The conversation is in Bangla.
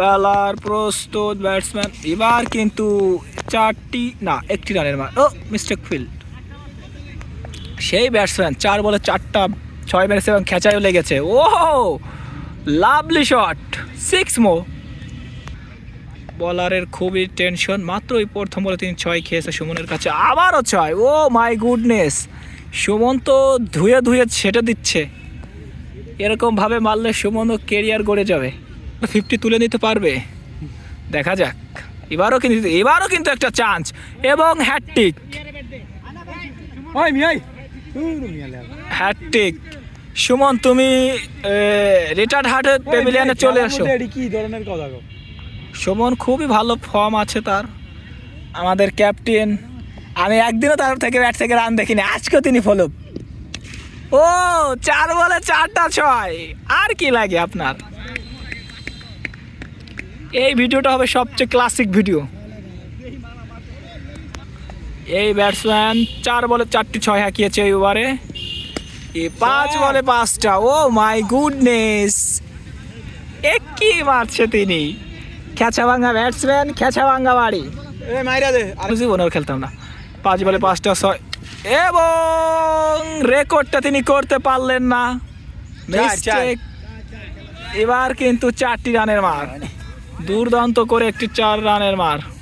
বেলার প্রস্তুত ব্যাটসম্যান এবার কিন্তু চারটি, না, একটি রানের মার। ও মিস্টেক ফিল্ড সেই ব্যাটসম্যান চার বলে চারটা, ছয় মেরেছে এবং খেঁচাইও লেগেছে। ও লাভলি শট সিক্স মো বলারের খুবই টেনশন মাত্রই প্রথম বলে তিনি ছয় খেয়েছে সুমনের কাছে। আবারও ছয়। ও মাই গুডনেস সুমন তো ধুয়ে ধুয়ে ছেটে দিচ্ছে। এরকমভাবে মারলে সুমনও কেরিয়ার গড়ে যাবে। ফিফটি তুলে নিতে পারবে। দেখা যাক। এবারও কিন্তু এবারও কিন্তু একটা চান্স এবং মিয়ালে হ্যাটটিক সুমন তুমি রিটার্ড হার্টে প্যাভিলিয়নে চলে আসো। কি ধরনের কথা গো? সুমন খুবই ভালো ফর্ম আছে তার। আমাদের ক্যাপ্টেন আমি একদিনও তার থেকে ব্যাট থেকে রান দেখিনি। আজকেও তিনি ফলো ও চার বলে চারটা ছয়। আর কি লাগে আপনার? এই ভিডিওটা হবে সবচেয়ে ক্লাসিক ভিডিও এই ব্যাটসম্যান চার বলে চারটি ছয় হাঁকিয়েছে এই ওভারে পাঁচ বলে পাঁচটা। ও মাই গুডনেস এ কি মারছে তিনি। খেঁচা ভাঙা ব্যাটসম্যান খেঁচা ভাঙা বাড়ি খেলতাম না। পাঁচ বলে পাঁচটা ছয়। এবং রেকর্ডটা তিনি করতে পারলেন না। এবার কিন্তু চারটি রানের মার। দুর্দান্ত করে একটি চার রানের মার।